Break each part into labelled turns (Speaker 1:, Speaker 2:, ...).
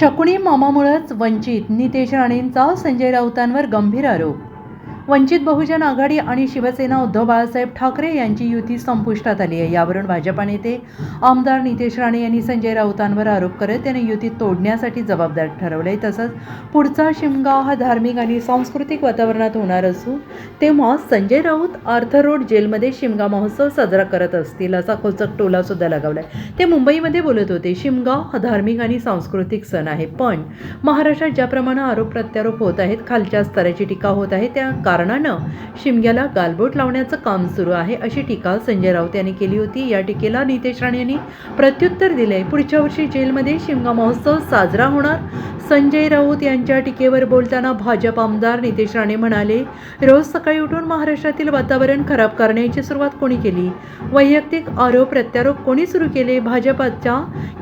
Speaker 1: शकुणी मामामुळंच वंचित नितेश राणेंचा संजय राऊतांवर गंभीर आरोप वंचित बहुजन आघाडी आणि शिवसेना उद्धव बाळासाहेब ठाकरे यांची युती संपुष्टात आली आहे. यावरून भाजपा नेते आमदार नितेश राणे यांनी संजय राऊतांवर आरोप करत त्याने युती तोडण्यासाठी जबाबदार ठरवले तसंच पुढचा शिमगा हा धार्मिक आणि सांस्कृतिक वातावरणात होणार असून तेव्हा संजय राऊत आर्थर रोड जेलमध्ये शिमगा महोत्सव साजरा करत असतील असा खोचक टोला सुद्धा लगावलाय. ते मुंबईमध्ये बोलत होते शिमगा हा धार्मिक आणि सांस्कृतिक सण आहे. पण महाराष्ट्रात ज्याप्रमाणे आरोप प्रत्यारोप होत आहेत खालच्या स्तराची टीका होत आहे त्या कारणानं शिमग्याला गालबोट लावण्याचं काम सुरू आहे अशी टीका संजय राऊत यांनी केली होती. या टीकेला नितेश राणे यांनी प्रत्युत्तर दिले पुढच्या वर्षी जेलमध्ये शिमगा महोत्सव साजरा होणार. संजय राऊत यांच्या टीकेवर बोलताना भाजप आमदार नितेश राणे म्हणाले रोज सकाळी उठून महाराष्ट्रातील वातावरण खराब करण्याची सुरुवात कोणी केली? वैयक्तिक आरोप प्रत्यारोप कोणी सुरू केले? भाजपच्या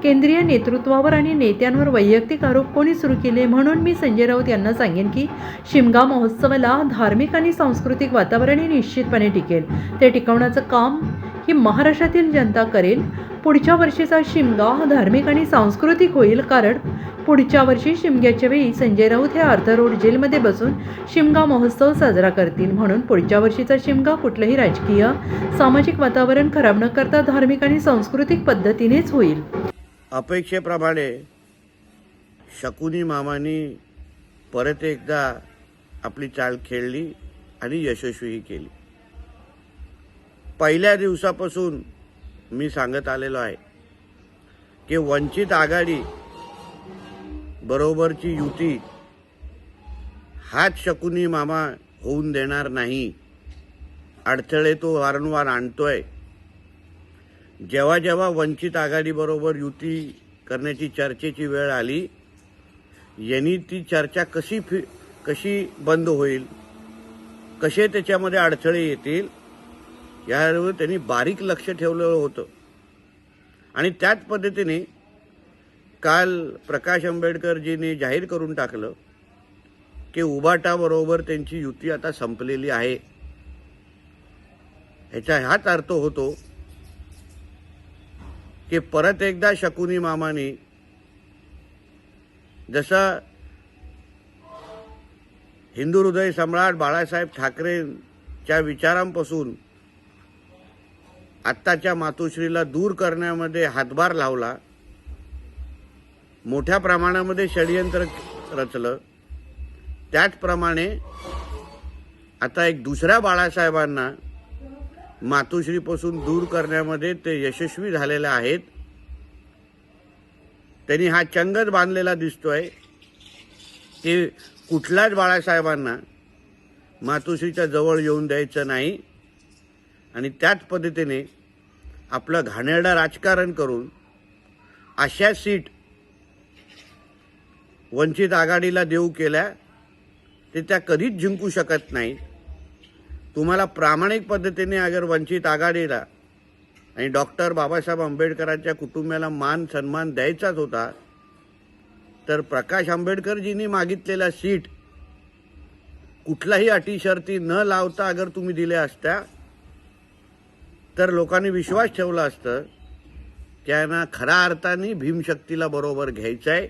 Speaker 1: केंद्रीय नेतृत्वावर आणि नेत्यांवर वैयक्तिक आरोप कोणी सुरू केले? म्हणून मी संजय राऊत यांना सांगेन की शिमगा महोत्सवाला धार्मिक धार्मिक आणि सांस्कृतिक वातावरण हे निश्चितपणे टिकेल. ते टिकवण्याचं काम ही महाराष्ट्रातील जनता करेल. पुढच्या वर्षीचा शिमगा हा धार्मिक आणि सांस्कृतिक होईल कारण पुढच्या वर्षी शिमग्याच्या वेळी संजय राऊत हे आर्थर रोड जेलमध्ये बसून शिमगा महोत्सव साजरा करतील. म्हणून पुढच्या वर्षीचा शिमगा कुठलंही राजकीय सामाजिक वातावरण खराब न करता धार्मिक आणि सांस्कृतिक पद्धतीनेच होईल.
Speaker 2: अपेक्षेप्रमाणे शकुनी मामानी परत एकदा आपली चाल खेळली आणि यशस्वीही केली. पहिल्या दिवसापासून मी सांगत आलेलो आहे की वंचित आघाडी बरोबरची युती हाच शकुनी मामा होऊन देणार नाही. अडथळे तो वारंवार आणतोय. जेव्हा जेव्हा वंचित आघाडीबरोबर युती करण्याची चर्चेची वेळ आली यांनी ती चर्चा कशी फि कशी बंद होईल कसे त्याच्यामध्ये अडथळे येतील यावर त्यांनी बारीक लक्ष ठेवलेलं होतं. आणि त्याच पद्धतीने काल प्रकाश आंबेडकरजींनी जाहीर करून टाकलं की उबाटाबरोबर त्यांची युती आता संपलेली आहे. ह्याचा हाच अर्थ होतो की परत एकदा शकुनी मामाने जसं हिंदू हृदय सम्राट बाळासाहेब ठाकरेंच्या विचारांपासून आत्ताच्या मातोश्रीला दूर करण्यामध्ये हातभार लावला मोठ्या प्रमाणामध्ये षडयंत्र रचलं. त्याचप्रमाणे आता एक दुसऱ्या बाळासाहेबांना मातोश्रीपासून दूर करण्यामध्ये ते यशस्वी झालेले आहेत. त्यांनी हा चंगच बांधलेला दिसतोय. की कुठल्याच बाळासाहेबांना मातोश्रीच्या जवळ येऊन द्यायचं नाही. आणि त्याच पद्धतीने आपलं घाणेरडं राजकारण करून अशा सीट वंचित आघाडीला देऊ केल्या ते त्या कधीच जिंकू शकत नाहीत तुम्हाला प्रामाणिक पद्धतीने अगर वंचित आघाडीला आणि डॉक्टर बाबासाहेब आंबेडकरांच्या कुटुंबाला मान सन्मान द्यायचाच होता तर प्रकाश आंबेडकरजींनी मागितलेला सीट कुठलाही अटी शर्ती न लावता अगर तुम्ही दिल्या असत्या तर लोकांनी विश्वास ठेवला असतं त्यांना खऱ्या अर्थाने भीमशक्तीला बरोबर घ्यायचं आहे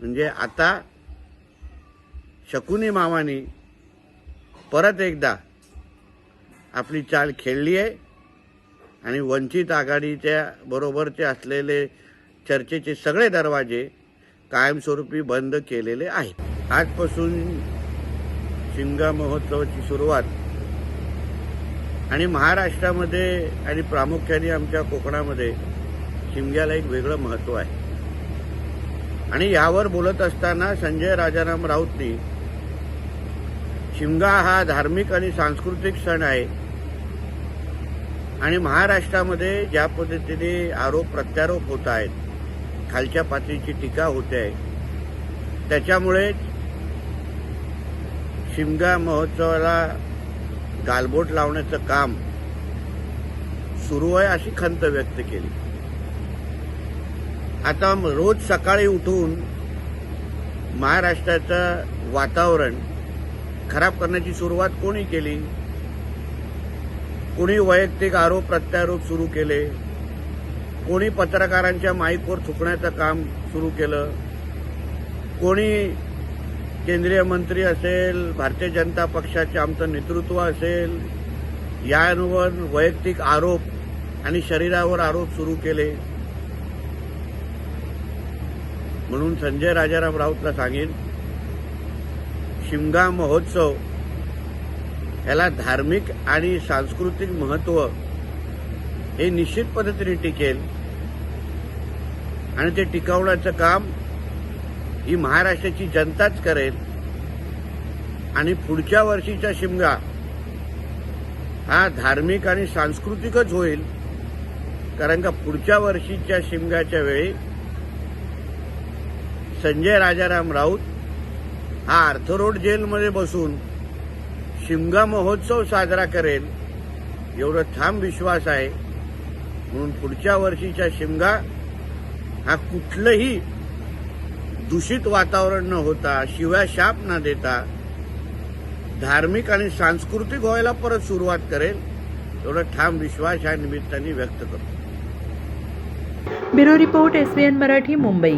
Speaker 2: म्हणजे आता शकुनी मामानी परत एकदा आपली चाल खेळली आहे आणि वंचित आघाडीच्या बरोबरचे असलेले चर्चेचे सगळे दरवाजे कायमस्वरूपी बंद केलेले आहेत. आजपासून शिमगा महोत्सवाची सुरुवात आणि महाराष्ट्रामध्ये आणि प्रामुख्याने आमच्या कोकणामध्ये शिमग्याला एक वेगळं महत्त्व आहे. आणि यावर बोलत असताना संजय राजाराम राऊतनी शिमगा हा धार्मिक आणि सांस्कृतिक सण आहे. आणि महाराष्ट्रामध्ये ज्या पद्धतीने आरोप प्रत्यारोप होत आहेत खालच्या पातळीची टीका होते आहे. त्याच्यामुळे शिमगा महोत्सवाला गालबोट लावण्याचं काम सुरू आहे अशी खंत व्यक्त केली. आता रोज सकाळी उठून महाराष्ट्राचं वातावरण खराब करण्याची सुरुवात कोणी केली? कोणी वैयक्तिक आरोप प्रत्यारोप सुरू केले? कोणी पत्रकारांच्या माईकवर थुकण्याचं काम सुरू केलं? कोणी केंद्रीय मंत्री असेल भारतीय जनता पक्षाचे आमचं नेतृत्व असेल यांवर वैयक्तिक आरोप आणि शरीरावर आरोप सुरू केले? म्हणून संजय राजाराम राऊतला सांगेन शिमगा महोत्सव याला धार्मिक आणि सांस्कृतिक महत्त्व हे निश्चित पद्धतीने टिकेल. आणि ते टिकवण्याचं काम ही महाराष्ट्राची जनताच करेल. आणि पुढच्या वर्षीचा शिमगा हा धार्मिक आणि सांस्कृतिकच होईल. कारण का पुढच्या वर्षीच्या शिमग्याच्या वेळी संजय राजाराम राऊत हा आर्थरोड जेलमध्ये बसून शिमगा महोत्सव साजरा करेल. एवढं ठाम विश्वास आहे. म्हणून पुढच्या वर्षीच्या शिमगा हा कुठलंही दूषित वातावरण न होता शिव्या शाप न देता धार्मिक आणि सांस्कृतिक व्हायला परत सुरुवात करेल एवढा ठाम विश्वास या निमित्ताने व्यक्त करतो.
Speaker 1: Bureau report S Marathi Mumbai.